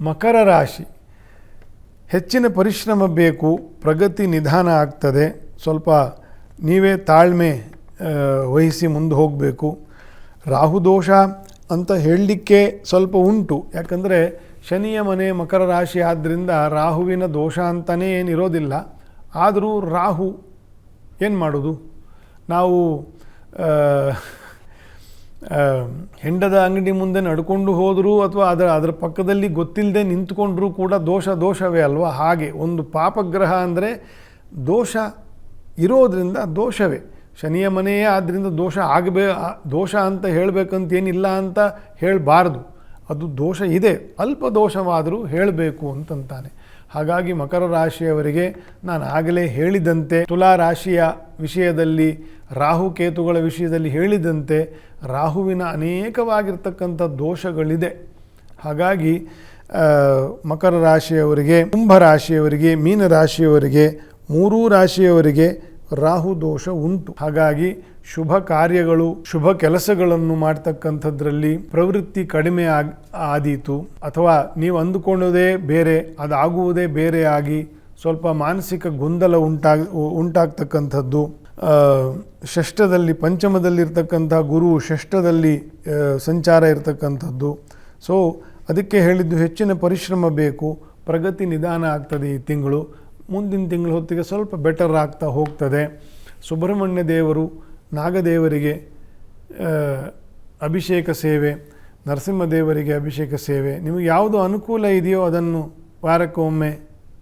ಮಕರ ರಾಶಿ. ಹೆಚ್ಚಿನ ಪರಿಶ್ರಮ ಬೇಕು, ಪ್ರಗತಿ ನಿಧಾನ ಆಗ್ತದೆ. ಸ್ವಲ್ಪ ನೀವೇ ತಾಳ್ಮೆ ವಹಿಸಿ ಮುಂದೆ ಹೋಗಬೇಕು. ರಾಹುದೋಷ ಅಂತ ಹೇಳಲಿಕ್ಕೆ ಸ್ವಲ್ಪ ಉಂಟು. ಯಾಕಂದರೆ ಶನಿಯ ಮನೆ ಮಕರ ರಾಶಿ ಆದ್ದರಿಂದ ರಾಹುವಿನ ದೋಷ ಅಂತಲೇ ಏನಿರೋದಿಲ್ಲ ಆದರೂ ರಾಹು ಏನು ಮಾಡೋದು? ನಾವು ಹೆಂಡದ ಅಂಗಡಿ ಮುಂದೆ ನಡ್ಕೊಂಡು ಹೋದರೂ ಅಥವಾ ಅದರ ಅದರ ಪಕ್ಕದಲ್ಲಿ ಗೊತ್ತಿಲ್ಲದೆ ನಿಂತ್ಕೊಂಡ್ರೂ ಕೂಡ ದೋಷ ದೋಷವೇ ಅಲ್ವಾ? ಹಾಗೆ ಒಂದು ಪಾಪಗ್ರಹ ಅಂದರೆ ದೋಷ ಇರೋದರಿಂದ ದೋಷವೇ. ಶನಿಯ ಮನೆಯೇ ಆದ್ದರಿಂದ ದೋಷ ಆಗಬೇ ದೋಷ ಅಂತ ಹೇಳಬೇಕಂತೇನಿಲ್ಲ ಅಂತ ಹೇಳಬಾರ್ದು. ಅದು ದೋಷ ಇದೆ. ಅಲ್ಪ ದೋಷವಾದರೂ ಹೇಳಬೇಕು ಅಂತಂತಾನೆ. ಹಾಗಾಗಿ ಮಕರ ರಾಶಿಯವರಿಗೆ ನಾನು ಆಗಲೇ ಹೇಳಿದಂತೆ ತುಲಾ ರಾಶಿಯ ವಿಷಯದಲ್ಲಿ, ರಾಹು ಕೇತುಗಳ ವಿಷಯದಲ್ಲಿ ಹೇಳಿದಂತೆ ರಾಹುವಿನ ಅನೇಕವಾಗಿರ್ತಕ್ಕಂಥ ದೋಷಗಳಿದೆ. ಹಾಗಾಗಿ ಮಕರ ರಾಶಿಯವರಿಗೆ, ಕುಂಭ ರಾಶಿಯವರಿಗೆ, ಮೀನ ರಾಶಿಯವರಿಗೆ, ಮೂರೂ ರಾಶಿಯವರಿಗೆ ರಾಹು ದೋಷ ಉಂಟು. ಹಾಗಾಗಿ ಶುಭ ಕಾರ್ಯಗಳು, ಶುಭ ಕೆಲಸಗಳನ್ನು ಮಾಡ್ತಕ್ಕಂಥದ್ರಲ್ಲಿ ಪ್ರವೃತ್ತಿ ಕಡಿಮೆ ಆಗಿ, ಆದೀತು. ಅಥವಾ ನೀವು ಅಂದುಕೊಳ್ಳೋದೇ ಬೇರೆ, ಅದಾಗುವುದೇ ಬೇರೆ ಆಗಿ ಸ್ವಲ್ಪ ಮಾನಸಿಕ ಗೊಂದಲ ಉಂಟಾಗ, ಉಂಟಾಗ್ತಕ್ಕಂಥದ್ದು. ಷಷ್ಠದಲ್ಲಿ ಪಂಚಮದಲ್ಲಿರ್ತಕ್ಕಂಥ ಗುರು ಷಷ್ಠದಲ್ಲಿ ಸಂಚಾರ ಇರತಕ್ಕಂಥದ್ದು. ಸೊ, ಅದಕ್ಕೆ ಹೇಳಿದ್ದು ಹೆಚ್ಚಿನ ಪರಿಶ್ರಮ ಬೇಕು. ಪ್ರಗತಿ ನಿಧಾನ ಆಗ್ತದೆ ಈ ತಿಂಗಳು. ಮುಂದಿನ ತಿಂಗಳ ಹೊತ್ತಿಗೆ ಸ್ವಲ್ಪ ಬೆಟರ್ ಆಗ್ತಾ ಹೋಗ್ತದೆ. ಸುಬ್ರಹ್ಮಣ್ಯ ದೇವರು ನಾಗದೇವರಿಗೆ ಅಭಿಷೇಕ ಸೇವೆ ನರಸಿಂಹದೇವರಿಗೆ ಅಭಿಷೇಕ ಸೇವೆ. ನಿಮಗೆ ಯಾವುದು ಅನುಕೂಲ ಇದೆಯೋ ಅದನ್ನು ವಾರಕ್ಕೊಮ್ಮೆ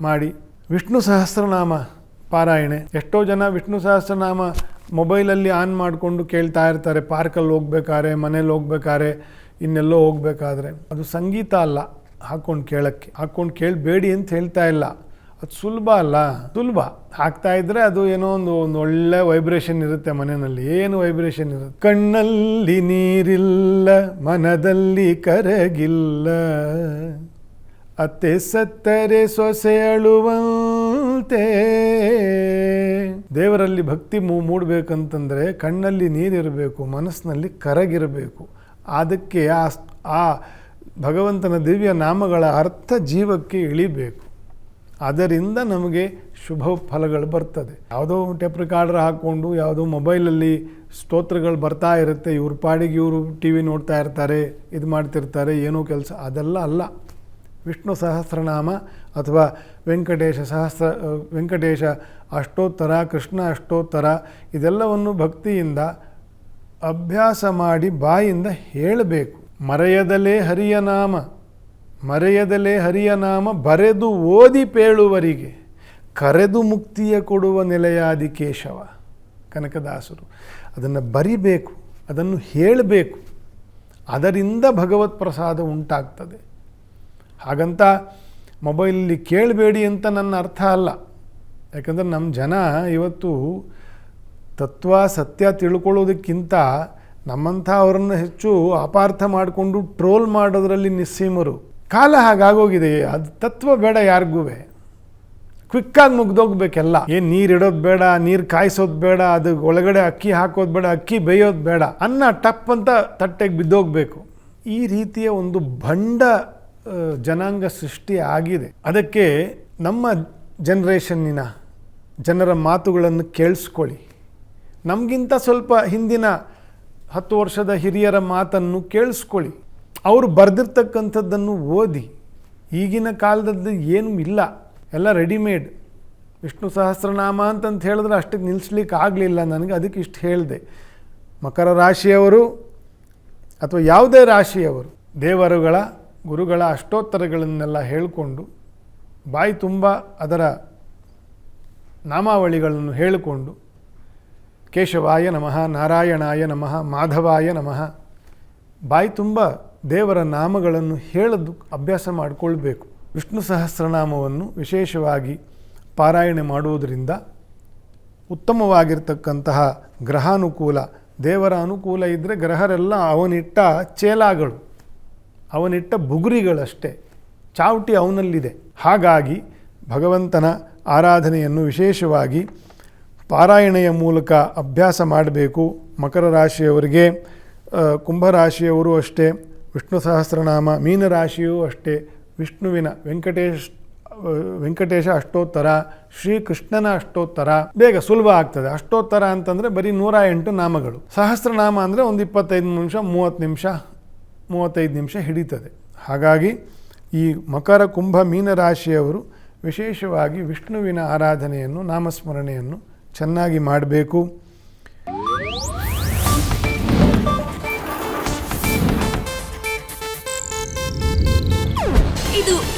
ಮಾಡಿ. ವಿಷ್ಣು ಸಹಸ್ರನಾಮ ಪಾರಾಯಣೆ. ಎಷ್ಟೋ ಜನ ವಿಷ್ಣು ಸಹಸ್ರನಾಮ ಮೊಬೈಲಲ್ಲಿ ಆನ್ ಮಾಡಿಕೊಂಡು ಕೇಳ್ತಾ ಇರ್ತಾರೆ. ಪಾರ್ಕಲ್ಲಿ ಹೋಗ್ಬೇಕಾದ್ರೆ ಮನೇಲಿ ಹೋಗ್ಬೇಕಾದ್ರೆ, ಇನ್ನೆಲ್ಲೋ ಹೋಗಬೇಕಾದ್ರೆ. ಅದು ಸಂಗೀತ ಅಲ್ಲ, ಹಾಕ್ಕೊಂಡು ಕೇಳೋಕ್ಕೆ. ಹಾಕ್ಕೊಂಡು ಕೇಳಬೇಡಿ ಅಂತ ಹೇಳ್ತಾ ಇಲ್ಲ. ಅದು ಸುಲಭ ಅಲ್ಲ. ಸುಲಭ. ಹಾಕ್ತಾ ಇದ್ರೆ ಅದು ಏನೋ ಒಂದು ಒಂದು ಒಳ್ಳೆ ವೈಬ್ರೇಷನ್ ಇರುತ್ತೆ ಮನೆಯಲ್ಲಿ. ಏನು ವೈಬ್ರೇಷನ್ ಇರುತ್ತೆ? ಕಣ್ಣಲ್ಲಿ ನೀರಿಲ್ಲ, ಮನದಲ್ಲಿ ಕರಗಿಲ್ಲ. ಅತ್ತೆ ಸತ್ತರೆ ಸೊಸೆ ಅಳುವಂತೆ. ದೇವರಲ್ಲಿ ಭಕ್ತಿ ಮೂ, ಮೂಡಬೇಕಂತಂದರೆ ಕಣ್ಣಲ್ಲಿ ನೀರಿರಬೇಕು, ಮನಸ್ಸಿನಲ್ಲಿ ಕರಗಿರಬೇಕು. ಅದಕ್ಕೆ ಆ ಆ ಭಗವಂತನ ದಿವ್ಯ ನಾಮಗಳ ಅರ್ಥ ಜೀವಕ್ಕೆ ಇಳಿಬೇಕು. ಅದರಿಂದ ನಮಗೆ ಶುಭ ಫಲಗಳು ಬರ್ತದೆ. ಯಾವುದೋ ಟೆಪ್ ರೆಕಾರ್ಡರ್ ಹಾಕ್ಕೊಂಡು ಯಾವುದೋ ಮೊಬೈಲಲ್ಲಿ ಸ್ತೋತ್ರಗಳು ಬರ್ತಾ ಇರುತ್ತೆ, ಇವ್ರ ಪಾಡಿಗೆ ಇವರು ಟಿ ವಿ ನೋಡ್ತಾ ಇರ್ತಾರೆ, ಇದು ಮಾಡ್ತಿರ್ತಾರೆ, ಏನೋ ಕೆಲಸ, ಅದೆಲ್ಲ ಅಲ್ಲ. ವಿಷ್ಣು ಸಹಸ್ರನಾಮ ಅಥವಾ ವೆಂಕಟೇಶ ಸಹಸ್ರ ವೆಂಕಟೇಶ ಅಷ್ಟೋತ್ತರ, ಕೃಷ್ಣ ಅಷ್ಟೋತ್ತರ, ಇದೆಲ್ಲವನ್ನು ಭಕ್ತಿಯಿಂದ ಅಭ್ಯಾಸ ಮಾಡಿ ಬಾಯಿಂದ ಹೇಳಬೇಕು. ಮರೆಯದಲೇ ಹರಿಯ ನಾಮ. ಮರೆಯದಲೇ ಹರಿಯ ನಾಮ, ಬರೆದು ಓದಿ ಪೇಳುವರಿಗೆ, ಕರೆದು ಮುಕ್ತಿಯ ಕೊಡುವ ನೆಲೆಯಾದಿ ಕೇಶವ, ಕನಕದಾಸರು. ಅದನ್ನು ಬರಿಬೇಕು, ಅದನ್ನು ಹೇಳಬೇಕು. ಅದರಿಂದ ಭಗವತ್ ಪ್ರಸಾದ ಉಂಟಾಗ್ತದೆ. ಹಾಗಂತ ಮೊಬೈಲಲ್ಲಿ ಕೇಳಬೇಡಿ ಅಂತ ನನ್ನ ಅರ್ಥ ಅಲ್ಲ. ಯಾಕಂದರೆ ನಮ್ಮ ಜನ ಇವತ್ತು ತತ್ವ, ಸತ್ಯ ತಿಳ್ಕೊಳ್ಳೋದಕ್ಕಿಂತ ನಮ್ಮಂಥ ಅವರನ್ನು ಹೆಚ್ಚು ಅಪಾರ್ಥ ಮಾಡಿಕೊಂಡು ಟ್ರೋಲ್ ಮಾಡೋದರಲ್ಲಿ ನಿಸ್ಸೀಮರು. ಕಾಲ ಹಾಗಾಗೋಗಿದೆ, ಅದು ತತ್ವ ಬೇಡ ಯಾರಿಗೂ ಕ್ವಿಕ್ಕಾಗಿ ಮುಗ್ದೋಗ್ಬೇಕೆಲ್ಲ. ಏನು ನೀರು ಇಡೋದು ಬೇಡ, ನೀರು ಕಾಯಿಸೋದು ಬೇಡ, ಅದು ಒಳಗಡೆ ಅಕ್ಕಿ ಹಾಕೋದು ಬೇಡ, ಅಕ್ಕಿ ಬೇಯೋದು ಬೇಡ. ಅನ್ನ ಟಪ್ ಅಂತ ತಟ್ಟೆಗೆ ಬಿದ್ದೋಗ್ಬೇಕು. ಈ ರೀತಿಯ ಒಂದು ಭಂಡ ಜನಾಂಗ ಸೃಷ್ಟಿ ಆಗಿದೆ. ಅದಕ್ಕೆ ನಮ್ಮ ಜನ್ರೇಷನ್ನಿನ ಜನರ ಮಾತುಗಳನ್ನು ಕೇಳಿಸ್ಕೊಳ್ಳಿ. ನಮಗಿಂತ ಸ್ವಲ್ಪ ಹಿಂದಿನ ಹತ್ತು ವರ್ಷದ ಹಿರಿಯರ ಮಾತನ್ನು ಕೇಳಿಸ್ಕೊಳ್ಳಿ. ಅವರು ಬರೆದಿರ್ತಕ್ಕಂಥದ್ದನ್ನು ಓದಿ ಈಗಿನ ಕಾಲದದ್ದು ಏನೂ ಇಲ್ಲ. ಎಲ್ಲ ರೆಡಿಮೇಡ್. ವಿಷ್ಣು ಸಹಸ್ರನಾಮ ಅಂತಂತ ಹೇಳಿದ್ರೆ ಅಷ್ಟಕ್ಕೆ ನಿಲ್ಲಿಸ್ಲಿಕ್ಕೆ ಆಗಲಿಲ್ಲ ನನಗೆ, ಅದಕ್ಕೆ ಇಷ್ಟು ಹೇಳಿದೆ. ಮಕರ ರಾಶಿಯವರು ಅಥವಾ ಯಾವುದೇ ರಾಶಿಯವರು, ದೇವರುಗಳ, ಗುರುಗಳ ಅಷ್ಟೋತ್ತರಗಳನ್ನೆಲ್ಲ ಹೇಳಿಕೊಂಡು, ಬಾಯಿ ತುಂಬ ಅದರ ನಾಮಾವಳಿಗಳನ್ನು ಹೇಳಿಕೊಂಡು, ಕೇಶವಾಯ ನಮಃ, ನಾರಾಯಣಾಯ ನಮಃ, ಮಾಧವಾಯ ನಮಃ, ಬಾಯಿ ತುಂಬ ದೇವರ ನಾಮಗಳನ್ನು ಹೇಳದು ಅಭ್ಯಾಸ ಮಾಡಿಕೊಳ್ಬೇಕು. ವಿಷ್ಣು ಸಹಸ್ರನಾಮವನ್ನು ವಿಶೇಷವಾಗಿ ಪಾರಾಯಣೆ ಮಾಡುವುದರಿಂದ ಉತ್ತಮವಾಗಿರ್ತಕ್ಕಂತಹ ಗ್ರಹಾನುಕೂಲ, ದೇವರ ಅನುಕೂಲ ಇದ್ದರೆ ಗ್ರಹರೆಲ್ಲ ಅವನಿಟ್ಟ ಚೇಲಾಗಳು, ಅವನಿಟ್ಟ ಬುಗುರಿಗಳಷ್ಟೇ, ಚಾವಟಿ ಅವನಲ್ಲಿದೆ. ಹಾಗಾಗಿ ಭಗವಂತನ ಆರಾಧನೆಯನ್ನು ವಿಶೇಷವಾಗಿ ಪಾರಾಯಣೆಯ ಮೂಲಕ ಅಭ್ಯಾಸ ಮಾಡಬೇಕು. ಮಕರ ರಾಶಿಯವರಿಗೆ ಕುಂಭರಾಶಿಯವರು ಅಷ್ಟೇ ವಿಷ್ಣು ಸಹಸ್ರನಾಮ ಮೀನರಾಶಿಯೂ ಅಷ್ಟೇ. ವಿಷ್ಣುವಿನ ವೆಂಕಟೇಶ್, ವೆಂಕಟೇಶ ಅಷ್ಟೋತ್ತರ, ಶ್ರೀಕೃಷ್ಣನ ಅಷ್ಟೋತ್ತರ. ಬೇಗ ಸುಲಭ ಆಗ್ತದೆ. ಅಷ್ಟೋತ್ತರ ಅಂತಂದರೆ ಬರೀ ನೂರ ಎಂಟು ನಾಮಗಳು. ಸಹಸ್ರನಾಮ ಅಂದರೆ ಒಂದು ಇಪ್ಪತ್ತೈದು ನಿಮಿಷ, ಮೂವತ್ತು ನಿಮಿಷ, ಮೂವತ್ತೈದು ನಿಮಿಷ ಹಿಡಿತದೆ. ಹಾಗಾಗಿ ಈ ಮಕರ, ಕುಂಭ, ಮೀನರಾಶಿಯವರು ವಿಶೇಷವಾಗಿ ವಿಷ್ಣುವಿನ ಆರಾಧನೆಯನ್ನು, ನಾಮಸ್ಮರಣೆಯನ್ನು ಚೆನ್ನಾಗಿ ಮಾಡಬೇಕು.